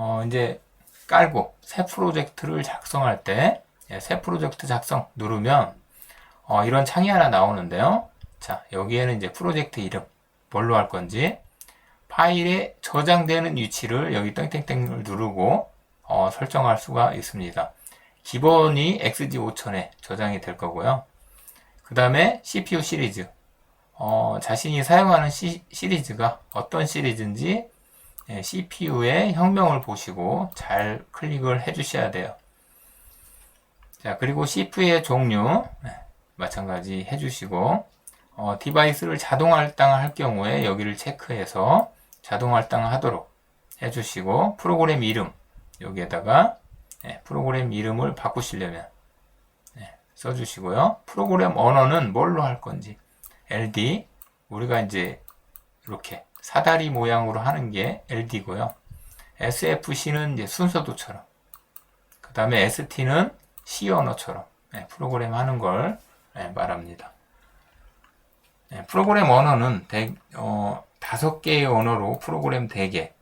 어, 이제 깔고 새 프로젝트를 작성할 때, 예, 새 프로젝트 작성 누르면, 어, 이런 창이 하나 나오는데요. 자, 여기에는 이제 프로젝트 이름, 뭘로 할 건지, 파일에 저장되는 위치를 여기 땡땡땡을 누르고, 어, 설정할 수가 있습니다. 기본이 XG5000에 저장이 될 거고요. 그 다음에 CPU 시리즈, 어, 자신이 사용하는 시, 리즈가 어떤 시리즈인지 CPU의 형명을 보시고 잘 클릭을 해 주셔야 돼요. 자, 그리고 CPU의 종류 네, 마찬가지 해 주시고 어, 디바이스를 자동 할당할 경우에 여기를 체크해서 자동 할당하도록 해 주시고 프로그램 이름 여기에다가 네, 프로그램 이름을 바꾸시려면 네, 써주시고요. 프로그램 언어는 뭘로 할 건지 LD 우리가 이제 이렇게 사다리 모양으로 하는 게 LD고요. SFC는 이제 순서도처럼 그 다음에 ST는 C 언어처럼 네, 프로그램 하는 걸 네, 말합니다. 네, 프로그램 언어는 대, 어, 다섯 개의 언어로 프로그램 대개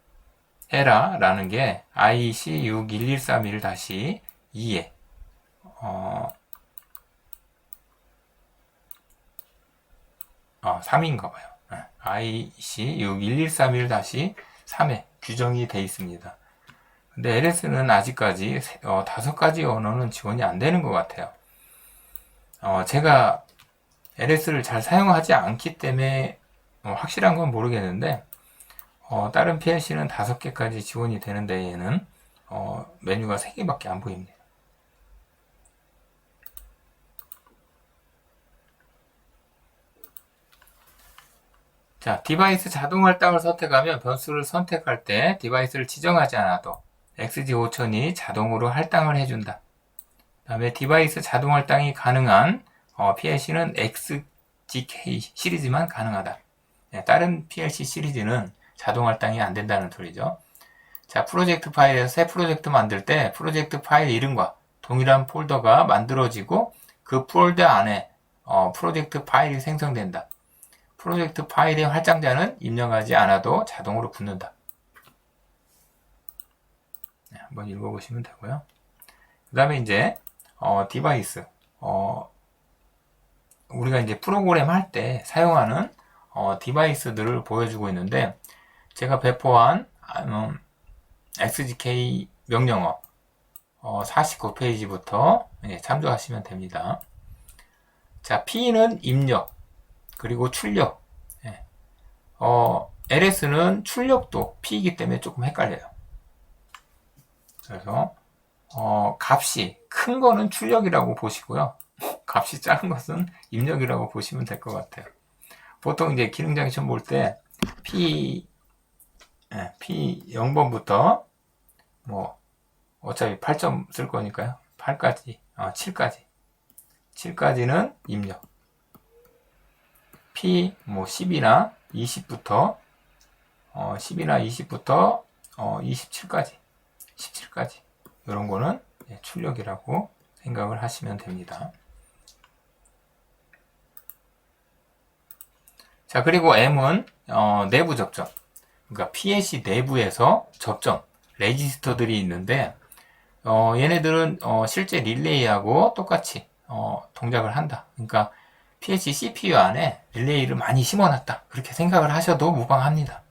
해라 라는 게 IC 61131-2에 어, 어, 3인가 봐요. 네, IC 61131-3에 규정이 되어 있습니다. 근데 LS는 아직까지 어, 다섯 가지 언어는 지원이 안 되는 것 같아요. 어, 제가 LS를 잘 사용하지 않기 때문에 어, 확실한 건 모르겠는데 어, 다른 PLC는 다섯 개까지 지원이 되는데 얘는 어, 메뉴가 세 개밖에 안 보입니다. 자, 디바이스 자동 할당을 선택하면 변수를 선택할 때 디바이스를 지정하지 않아도 XG5000이 자동으로 할당을 해준다. 그 다음에 디바이스 자동 할당이 가능한 어, PLC는 XGK 시리즈만 가능하다. 네, 다른 PLC 시리즈는 자동 할당이 안 된다는 소리죠. 자, 프로젝트 파일에서 새 프로젝트 만들 때 프로젝트 파일 이름과 동일한 폴더가 만들어지고 그 폴더 안에 어, 프로젝트 파일이 생성된다. 프로젝트 파일의 활장자는 입력하지 않아도 자동으로 붙는다. 네, 한번 읽어보시면 되고요. 그 다음에 이제 어, 디바이스 어, 우리가 이제 프로그램 할 때 사용하는 어, 디바이스들을 보여주고 있는데 제가 배포한 음, XGK 명령어 어, 49페이지부터 예, 참조하시면 됩니다. 자, P는 입력 그리고 출력 예. 어, LS는 출력도 P이기 때문에 조금 헷갈려요. 그래서 어, 값이 큰 거는 출력이라고 보시고요. 값이 작은 것은 입력이라고 보시면 될 것 같아요. 보통 이제 기능 장치점 볼때 P 예, P 0번부터 뭐 어차피 8점 쓸 거니까요. 8까지, 어, 7까지. 7까지는 입력. P 뭐 10이나 20부터 어, 10이나 20부터 어, 27까지. 17까지. 이런 거는 예, 출력이라고 생각을 하시면 됩니다. 자, 그리고 M은 어, 내부 접점. 그러니까 PLC 내부에서 접점, 레지스터들이 있는데 어, 얘네들은 어, 실제 릴레이하고 똑같이 어, 동작을 한다. 그러니까 PLC CPU 안에 릴레이를 많이 심어놨다. 그렇게 생각을 하셔도 무방합니다.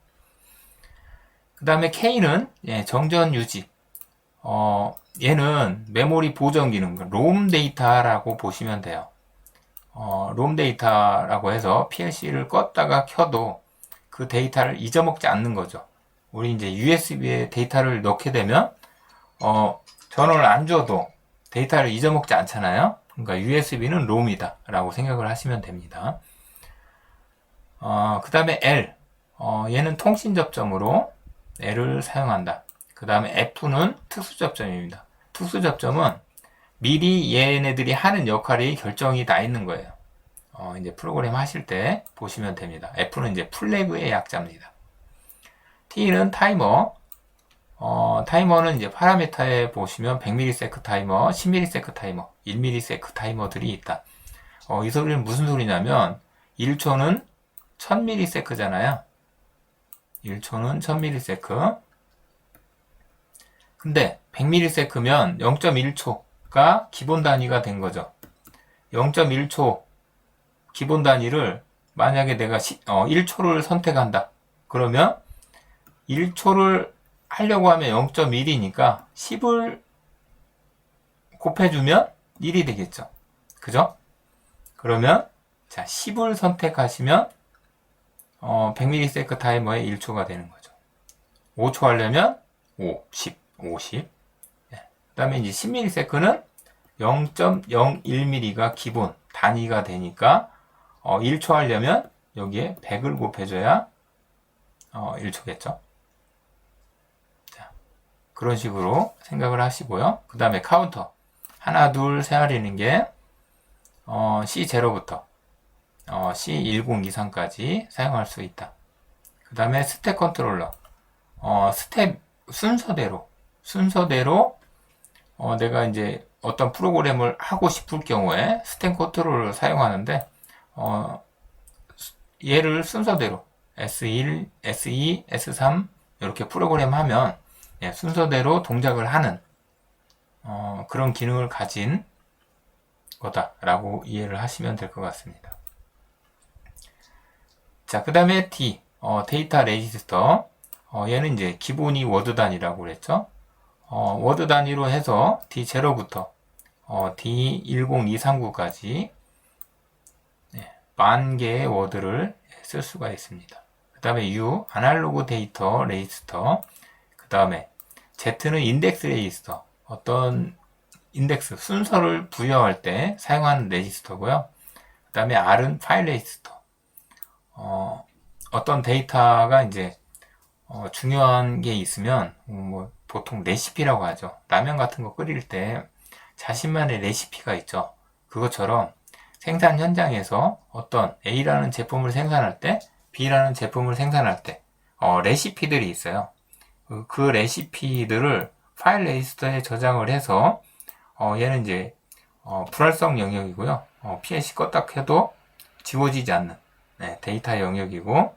그 다음에 K는 예, 정전 유지. 어, 얘는 메모리 보정 기능, 롬 데이터라고 보시면 돼요. 어, 롬 데이터라고 해서 PLC를 껐다가 켜도 그 데이터를 잊어먹지 않는 거죠. 우리 이제 USB에 데이터를 넣게 되면 어, 전원을 안 줘도 데이터를 잊어먹지 않잖아요. 그러니까 USB는 롬이다 라고 생각을 하시면 됩니다. 어, 그 다음에 L 어, 얘는 통신 접점으로 L을 사용한다. 그 다음에 F는 특수 접점입니다. 특수 접점은 미리 얘네들이 하는 역할이 결정이 나 있는 거예요. 어, 이제 프로그램 하실 때 보시면 됩니다. F는 이제 플래그의 약자입니다. T는 타이머. 어, 타이머는 이제 파라미터에 보시면 100ms 타이머, 10ms 타이머, 1ms 타이머들이 있다. 어, 이 소리는 무슨 소리냐면 1초는 1000ms잖아요. 1초는 1000ms. 근데 100ms면 0.1초가 기본 단위가 된 거죠. 0.1초 기본 단위를 만약에 내가 시- 어, 1초를 선택한다. 그러면 1초를 하려고 하면 0.1이니까 10을 곱해주면 1이 되겠죠. 그죠? 그러면 자 10을 선택하시면 어, 100ms 타이머에 1초가 되는 거죠. 5초 하려면 5, 10, 50. 그 다음에 이제 10ms는 0.01mm가 기본 단위가 되니까 어, 1초 하려면 여기에 100을 곱해줘야 어, 1초겠죠. 자, 그런 식으로 생각을 하시고요. 그 다음에 카운터 하나, 둘, 세 하리는 게 어, C0부터 어, C10 이상까지 사용할 수 있다. 그 다음에 스텝 컨트롤러 어, 스텝 순서대로 순서대로 어, 내가 이제 어떤 프로그램을 하고 싶을 경우에 스텝 컨트롤러를 사용하는데 어, 수- 얘를 순서대로 S1, S2, S3 이렇게 프로그램 하면 예, 순서대로 동작을 하는 어, 그런 기능을 가진 거다라고 이해를 하시면 될 것 같습니다. 자, 그 다음에 D, 어, 데이터 레지스터. 어, 얘는 이제 기본이 워드 단위라고 그랬죠. 어, 워드 단위로 해서 D0부터 어, D10239까지 네, 만 개의 워드를 쓸 수가 있습니다. 그 다음에 U, 아날로그 데이터 레지스터. 그 다음에 Z는 인덱스 레지스터. 어떤 인덱스, 순서를 부여할 때 사용하는 레지스터고요. 그 다음에 R은 파일 레지스터. 어, 어떤 데이터가 이제 어, 중요한 게 있으면 음, 뭐 보통 레시피라고 하죠. 라면 같은 거 끓일 때 자신만의 레시피가 있죠. 그것처럼 생산 현장에서 어떤 A라는 제품을 생산할 때 B라는 제품을 생산할 때 어, 레시피들이 있어요. 그, 그 레시피들을 파일 레지스터에 저장을 해서 어, 얘는 이제 어, 불활성 영역이고요. 어, PLC 껐다 켜도 지워지지 않는 네, 데이터 영역이고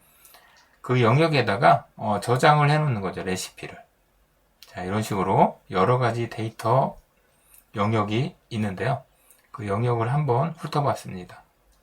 그 영역에다가 어, 저장을 해 놓는 거죠 레시피를. 자 이런 식으로 여러 가지 데이터 영역이 있는데요. 그 영역을 한번 훑어봤습니다